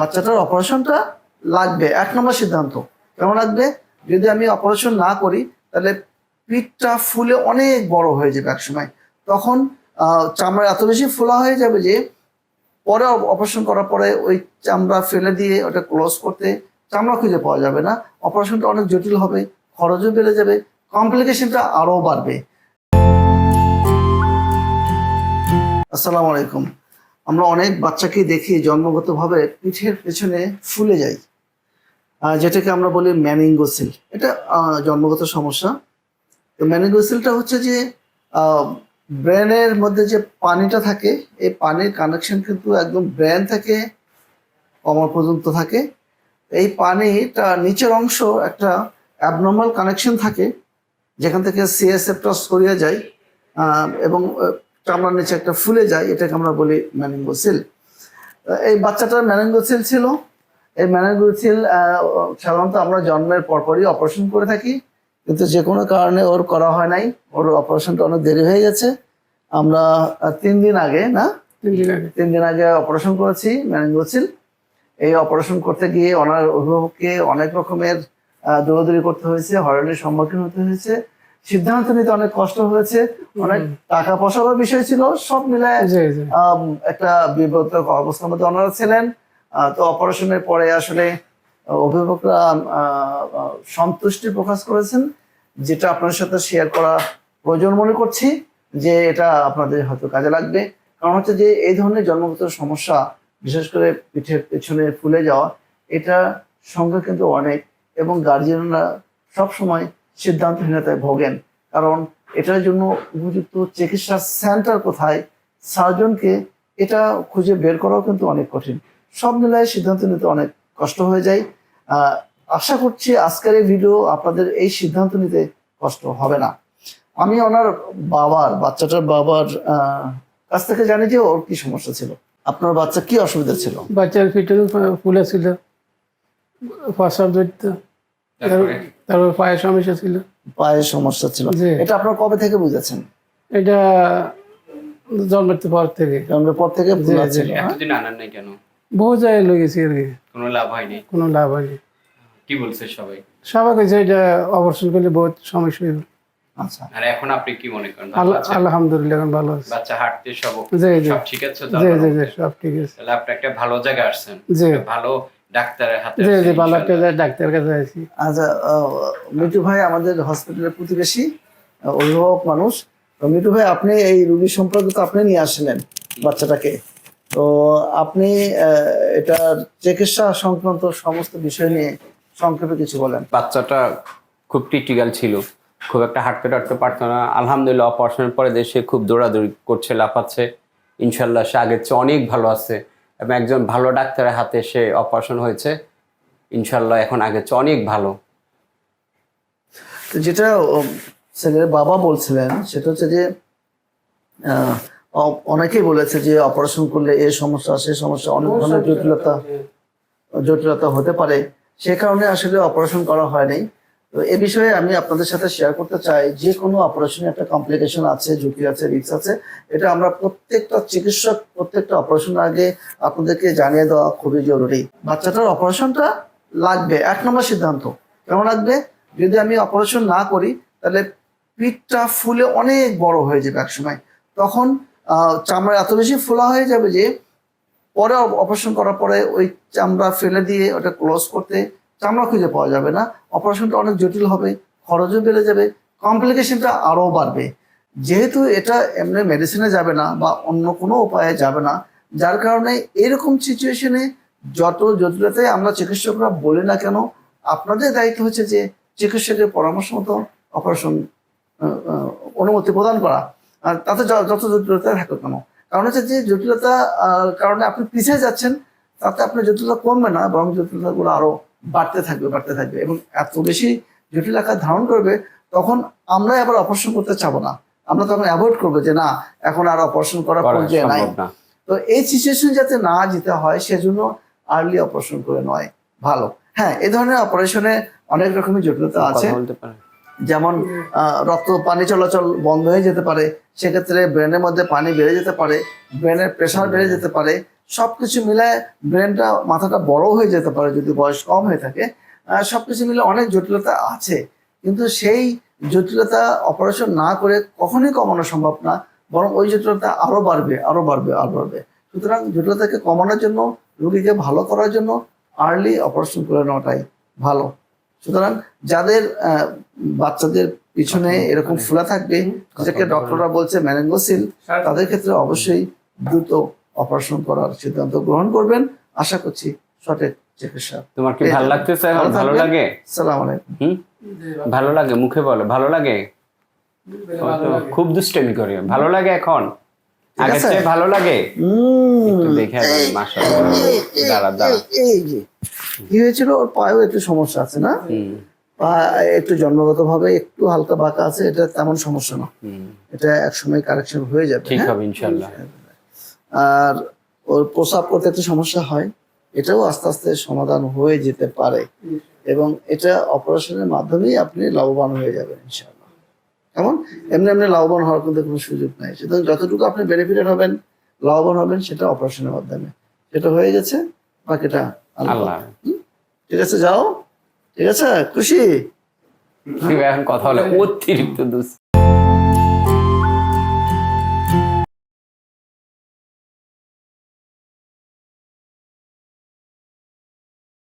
বাচ্চাটার অপারেশনটা লাগবে, এক নম্বর সিদ্ধান্ত। কেমন লাগবে? যদি আমি অপারেশন না করি, তাহলে পিঠটা ফুলে অনেক বড় হয়ে যাবে এক সময় তখন চামড়া এত বেশি ফোলা হয়ে যাবে যে, পরে অপারেশন করার পরে ওই চামড়া ফেলে দিয়ে ওটা ক্লোজ করতে চামড়া খুঁজে পাওয়া যাবে না। অপারেশনটা অনেক জটিল হবে, খরচও বেড়ে যাবে, কমপ্লিকেশনটা আরও বাড়বে। আসসালামু আলাইকুম। আমরা অনেক বাচ্চাকে দেখি জন্মগতভাবে পিঠের পেছনে ফুলে যায়। যেটাকে আমরা বলি ম্যানিঙ্গোসিল এটা জন্মগত সমস্যা। তো ম্যানিঙ্গোসিলটা হচ্ছে যে ব্রেনের মধ্যে যে পানিটা থাকে, এই পানির কানেকশন কিন্তু একদম ব্রেন থেকে কমর পর্যন্ত থাকে। এই পানিটা নিচের অংশ একটা অ্যাবনর্মাল কানেকশন থাকে, যেখান থেকে সিএসএফটা সরিয়ে যায়। এবং চামড়ার নিচে একটা ফুলে যায় এটাকে আমরা বলি ম্যানিঙ্গোসিল এই বাচ্চাটার ম্যানিঙ্গোসিল ছিল। এই ম্যানিঙ্গোসিল সাধারণত আমরা জন্মের পরপরই অপারেশন করে থাকি কিন্তু যে কোনো কারণে ওর করা হয় নাই। ওর অপারেশনটা অনেক দেরি হয়ে গেছে। আমরা তিন দিন আগে না? তিন দিন আগে। তিন দিন আগে অপারেশন করেছি ম্যানিঙ্গোসিল এই অপারেশন করতে গিয়ে ওনার অভিভাবককে অনেক রকমের দৌড়াদৌড়ি করতে হয়েছে হয়রানির সম্মুখীন হতে হয়েছে। সিদ্ধান্ত নিতে অনেক কষ্ট হয়েছে অনেক টাকা পয়সারও বিষয় ছিল সব আম, একটা বিব্রত অবস্থার মধ্যে ওনারা ছিলেন। তো অপারেশনের পরে আসলে অভিভাবকরা সন্তুষ্টি প্রকাশ করেছেন যেটা আপনার সাথে শেয়ার করা প্রয়োজন মনে করছি যে এটা আপনাদের হয়তো কাজে লাগবে। কারণ হচ্ছে যে এই ধরনের জন্মগত সমস্যা বিশেষ করে পিঠের পেছনে ফুলে যাওয়া এটা সংখ্যা কিন্তু অনেক এবং গার্জিয়ানরা সবসময় সিদ্ধান্তহীনতায় ভোগেন। কারণ এটার জন্য উপযুক্ত চিকিৎসা সেন্টার কোথায়? সার্জনকে এটা খুঁজে বের করাও কিন্তু অনেক কঠিন। সব মিলায় সিদ্ধান্ত নিতে অনেক কষ্ট হয়ে যায়। আশা করছি আজকের এই ভিডিও আপনাদের এই সিদ্ধান্ত নিতে কষ্ট হবে না। আমি ওনার বাবার বাচ্চাটার বাবার কাছ থেকে জানি যে ওর কি সমস্যা ছিল। আপনার বাচ্চা কি অসুবিধা ছিল? বাচ্চার পিঠে ফুলে ছিল। প্রসাব ধরত তারপরে পায়ের সমস্যা ছিল। পায়ের সমস্যা ছিল। এটা আপনার কবে থেকে বুঝেছেন? এটা জন্মের পর থেকে। জন্মের পর থেকে? এতদিন আনার নাই কেন? বহু জায়গায় লেগেছি আর কি। কোনো লাভ হয়নি? কোনো লাভ হয়নি। কি বলছে সবাই? সবাই কইছে এটা অপারেশন করলে বহুত সমস্যা হইব। আচ্ছা। আর এখন আপনি কি মনে করেন? আলহামদুলিল্লাহ এখন ভালো আছে। বাচ্চা হাঁটতে সব ঠিক আছে জি জি জি সব ঠিক আছে। তাহলে আপনি একটা ভালো জায়গায় আসছেন। ভালো ডাক্তারের হাতে জি জি ভালো একটা ইনশাআল্লাহ। কাছে আছি আচ্ছা মিঠু ভাই আমাদের হসপিটালের প্রতিবেশী অভিভাবক মানুষ। মিঠু ভাই আপনি এই রোগী সম্পর্কে তো আপনি নিয়ে আসলেন বাচ্চাটাকে। তো আপনি এটার চিকিৎসা সংক্রান্ত সমস্ত বিষয় নিয়ে সংক্ষেপে কিছু বলেন। বাচ্চাটা খুব ক্রিটিক্যাল ছিল। খুব একটা হাঁটতে টাটতে পারতো না। আলহামদুলিল্লাহ অপারেশনের পরে দেশে খুব দৌড়াদৌড়ি করছে লাফাচ্ছে। ইনশাল্লাহ সে আগের চেয়ে অনেক ভালো আছে। এবং একজন ভালো ডাক্তারের হাতে সে অপারেশন হয়েছে। ইনশাল্লাহ এখন চেয়ে অনেক ভালো। যেটা ছেলের বাবা বলছিলেন, সেটা হচ্ছে যে অনেকেই বলেছে যে অপারেশন করলে এ সমস্যা, সে সমস্যা, অনেক ধরনের জটিলতা জটিলতা হতে পারে। সে কারণে আসলে অপারেশন করা হয় নাই তো এ বিষয়ে আমি আপনাদের সাথে শেয়ার করতে চাই, যে কোনো অপারেশনে একটা কমপ্লিকেশন আছে, ঝুঁকি আছে রিস্ক আছে, এটা আমরা প্রত্যেকটা চিকিৎসক, প্রত্যেকটা অপারেশনের আগে আপনাদেরকে জানিয়ে দেওয়া খুবই জরুরি। বাচ্চাটার অপারেশনটা লাগবে, এক নম্বর সিদ্ধান্ত। কেমন লাগবে? যদি আমি অপারেশন না করি, তাহলে পিঠটা ফুলে অনেক বড় হয়ে যাবে এক সময় তখন চামড়া এত বেশি ফোলা হয়ে যাবে যে, পরে অপারেশন করার পরে ওই চামড়া ফেলে দিয়ে ওটা ক্লোজ করতে চামড়া খুঁজে পাওয়া যাবে না। অপারেশনটা অনেক জটিল হবে, খরচও বেড়ে যাবে কমপ্লিকেশনটা আরও বাড়বে। যেহেতু এটা এমনি মেডিসিনে যাবে না বা অন্য কোনো উপায়ে যাবে না, যার কারণে এরকম সিচুয়েশনে যত জটিলতায় আমরা চিকিৎসকরা বলি না কেন, আপনাদের দায়িত্ব হচ্ছে যে চিকিৎসকের পরামর্শ মতো অপারেশন অনুমতি প্রদান করা। আর তাতে যত জটিলতা থাকুক কেন। কারণ হচ্ছে যে জটিলতা কারণে আপনি পিছিয়ে যাচ্ছেন, তাতে আপনার জটিলতা কমবে না, বরং জটিলতাগুলো আরও বাড়তে থাকবে বাড়তে থাকবে। এবং এত বেশি জটিল আকার ধারণ করবে তখন আমরা আবার অপারেশন করতে চাবো না। আমরা তখন অ্যাভয়েড করব যে না এখন আর অপারেশন করা করা পর্যায়ে নাই। তো এই সিচুয়েশন যাতে না যেতে হয় সেজন্য আর্লি অপারেশন করে নয়। ভালো। হ্যাঁ এ ধরনের অপারেশনে অনেক রকমের জটিলতা আছে। যেমন রক্ত পানি চলাচল বন্ধ হয়ে যেতে পারে। সেক্ষেত্রে ব্রেনের মধ্যে পানি বেড়ে যেতে পারে। ব্রেনের প্রেশার বেড়ে যেতে পারে। সবকিছু মিলে ব্রেনটা মাথাটা বড় হয়ে যেতে পারে যদি বয়স কম হয়ে থাকে। আহ, সবকিছু মিলে অনেক জটিলতা আছে। কিন্তু সেই জটিলতা অপারেশন না করে কখনোই কমানো সম্ভব না। বরং ওই জটিলতা আরও বাড়বে আরও বাড়বে আরও বাড়বে। সুতরাং জটিলতাকে কমানোর জন্য রোগীকে ভালো করার জন্য আর্লি অপারেশন করে নেওয়াটাই ভালো। সুতরাং যাদের বাচ্চাদের পিছনে এরকম ফুলা থাকবে যেটাকে ডক্টররা বলছে ম্যানেঙ্গোসিল তাদের ক্ষেত্রে অবশ্যই দ্রুত অপারেশন করার সিদ্ধান্ত গ্রহণ করবেন। আশা করছি সঠিক চিকিৎসা তোমার কি ভালো লাগতেছে? এখন ভালো লাগে? সালাম আলাইকুম। ভালো লাগে? মুখে বলো। ভালো লাগে? খুব দুষ্টামি করে। ভালো লাগে এখন? আগের চেয়ে ভালো লাগে? দেখে দাঁড়া দাঁড়া। কি হয়েছিল? ওর পায়েও একটু সমস্যা আছে না? হুম। পা একটু জন্মগত ভাবে একটু হালকা বাঁকা আছে এটা তেমন সমস্যা না। এটা একসময় কারেকশন হয়ে যাবে ঠিক হ্যাঁ? হবে ইনশাল্লাহ আর ওর প্রসাব করতে একটু সমস্যা হয় এটাও আস্তে আস্তে সমাধান হয়ে যেতে পারে। এবং এটা অপারেশনের মাধ্যমেই আপনি লাভবান হয়ে যাবেন ইনশাআল্লাহ। কেমন? এমনি এমনি লাভবান হওয়ার কিন্তু কোনো সুযোগ নাই। সুতরাং যতটুকু আপনি বেনিফিটেড হবেন লাভবান হবেন সেটা অপারেশনের মাধ্যমে। সেটা হয়ে গেছে বাকিটা আল্লাহ। ঠিক আছে যাও। ঠিক আছে খুশি? এখন কথা হলো অতিরিক্ত দুষ্ট।